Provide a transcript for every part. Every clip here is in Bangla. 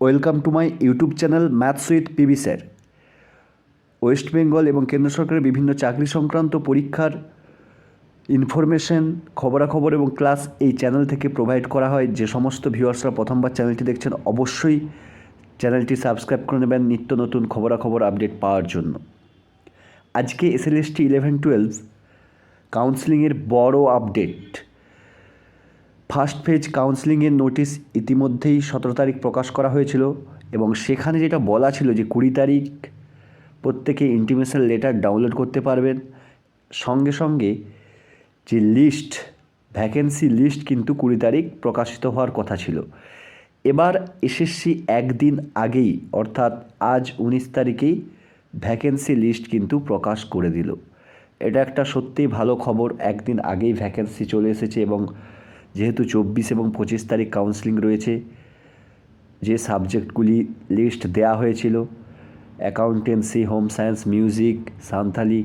Welcome to my YouTube channel maths with P B sir. West Bengal এবং কেন্দ্র সরকারের বিভিন্ন চাকরি সংক্রান্ত পরীক্ষার ইনফরমেশন, খবরাখবর এবং ক্লাস এই চ্যানেল থেকে প্রোভাইড করা হয়। যে সমস্ত ভিউয়ার্সরা প্রথমবার চ্যানেলটি দেখছেন, অবশ্যই চ্যানেলটি সাবস্ক্রাইব করে নেবেন নিত্য নতুন খবরাখবর আপডেট পাওয়ার জন্য। আজকে এসএলএসটি ইলেভেন টুয়েলভ কাউন্সিলিংয়ের বড় আপডেট ফার্স্ট ফেজ কাউন্সিলিংয়ের নোটিশ ইতিমধ্যেই সতেরো তারিখ প্রকাশ করা হয়েছিল এবং সেখানে যেটা বলা ছিল যে কুড়ি তারিখ প্রত্যেকে ইন্টিমেশন লেটার ডাউনলোড করতে পারবেন। সঙ্গে সঙ্গে যে লিস্ট, ভ্যাকেন্সি লিস্ট কিন্তু কুড়ি তারিখ প্রকাশিত হওয়ার কথা ছিল। এবার এসএসসি একদিন আগেই, অর্থাৎ আজ উনিশ তারিখেই ভ্যাকেন্সি লিস্ট কিন্তু প্রকাশ করে দিল। এটা একটা সত্যিই ভালো খবর। একদিন আগেই ভ্যাকেন্সি চলে এসেছে এবং যেহেতু চব্বিশ এবং পঁচিশ তারিখ কাউন্সিলিং রয়েছে, যে সাবজেক্টগুলি লিস্ট দেয়া হয়েছিল accountancy home science music Santhali,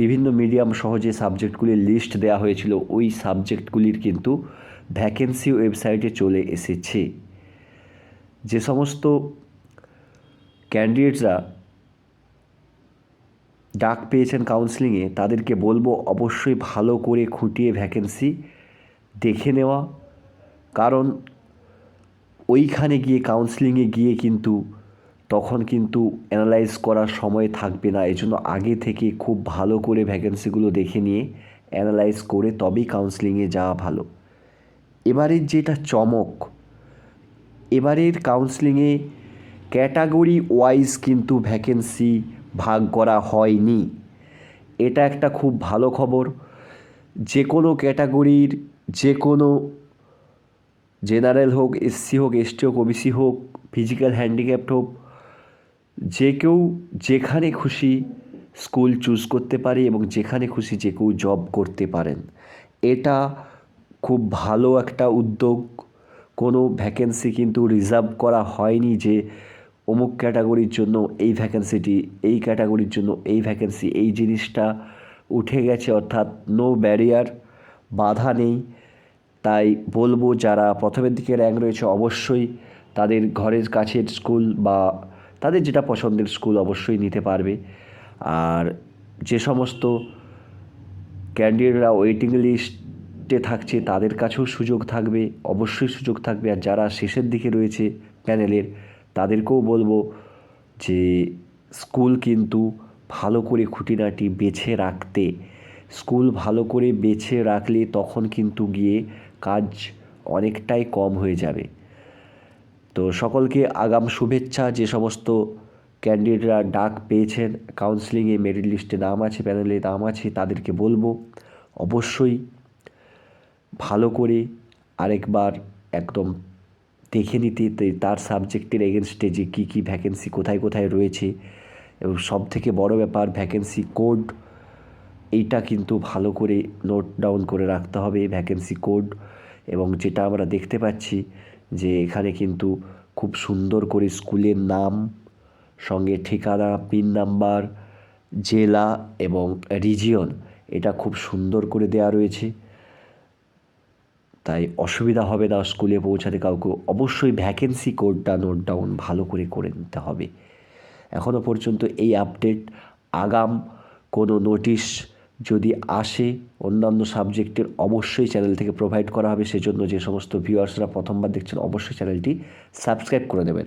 বিভিন্ন মিডিয়াম সহ যে সাবজেক্টগুলির লিস্ট দেওয়া হয়েছিল, ওই সাবজেক্টগুলির কিন্তু ভ্যাকেন্সি ওয়েবসাইটে চলে এসেছে। যে সমস্ত ক্যান্ডিডেটরা ডাক পেয়েছেন কাউন্সিলিংয়ে তাদেরকে বলব অবশ্যই ভালো করে খুঁটিয়ে ভ্যাকেন্সি দেখে নেওয়া। কারণ ওইখানে গিয়ে কাউন্সিলিংয়ে গিয়ে কিন্তু তখন কিন্তু অ্যানালাইজ করার সময় থাকবে না। এই জন্য আগে থেকে খুব ভালো করে ভ্যাকেন্সিগুলো দেখে নিয়ে অ্যানালাইজ করে তবেই কাউন্সিলিংয়ে যাওয়া ভালো। এবারের যেটা চমক, এবারের কাউন্সিলিংয়ে ক্যাটাগরি ওয়াইজ কিন্তু ভ্যাকেন্সি ভাগ করা হয়নি। এটা একটা খুব ভালো খবর। যে কোনো ক্যাটাগরির যে কোনো জেনারেল হোক, এসসি হোক, এসটি হোক, ওবিসি হোক, ফিজিক্যাল হ্যান্ডিক্যাপ্ট হোক, যে কেউ যেখানে খুশি স্কুল চুজ করতে পারে এবং যেখানে খুশি যে কেউ জব করতে পারেন। এটা খুব ভালো একটা উদ্যোগ। কোনো ভ্যাকেন্সি কিন্তু রিজার্ভ করা হয়নি যে অমুক ক্যাটাগরির জন্য এই ভ্যাকেন্সিটি এই ক্যাটাগরির জন্য এই ভ্যাকেন্সি এই জিনিসটা উঠে গেছে, অর্থাৎ নো ব্যারিয়ার বাধা নেই। তাই বলব যারা প্রথমের দিকে র্যাঙ্ক রয়েছে অবশ্যই তাদের ঘরের কাছের স্কুল বা তাদের যেটা পছন্দের স্কুল অবশ্যই নিতে পারবে। আর যে সমস্ত ক্যান্ডিডেটরা ওয়েটিং লিস্টে থাকছে তাদের কাছেও সুযোগ থাকবে, অবশ্যই সুযোগ থাকবে। আর যারা শেষের দিকে রয়েছে প্যানেলের তাদেরকেও বলব যে স্কুল কিন্তু ভালো করে খুঁটিনাটি বেছে রাখতে। স্কুল ভালো করে বেছে রাখলে তখন কিন্তু গিয়ে কাজ অনেকটাই কম হয়ে যাবে। তো সকলকে আগাম শুভেচ্ছা, যে সমস্ত ক্যান্ডিডেটরা ডাক পেয়েছেন কাউন্সিলিংয়ে মেরিট লিস্টে নাম আছে প্যানেলে নাম আছে, তাদেরকে বলব, অবশ্যই ভালো করে আরেকবার একদম দেখে নিতে তার সাবজেক্টের এগেনস্টে যে কী কী ভ্যাকেন্সি কোথায় কোথায় রয়েছে এবং সব থেকে বড় ব্যাপার ভ্যাকেন্সি কোড এইটা কিন্তু ভালো করে নোট ডাউন করে রাখতে হবে ভ্যাকেন্সি কোড এবং যেটা আমরা দেখতে পাচ্ছি যে এখানে কিন্তু খুব সুন্দর করে স্কুলের নাম, সঙ্গে ঠিকানা পিন নাম্বার জেলা এবং রিজিয়ন এটা খুব সুন্দর করে দেওয়া রয়েছে। তাই অসুবিধা হবে না স্কুলে পৌঁছাতে, কাউকে অবশ্যই ভ্যাকেন্সি কোডটা নোট ডাউন ভালো করে করে নিতে হবে। এখনও পর্যন্ত এই আপডেট আগাম কোনো নোটিশ যদি আসে অন্যান্য সাবজেক্টের অবশ্যই চ্যানেল থেকে প্রোভাইড করা হবে। সেজন্য যে সমস্ত ভিউয়ার্সরা প্রথমবার দেখছেন, অবশ্যই চ্যানেলটি সাবস্ক্রাইব করে দেবেন।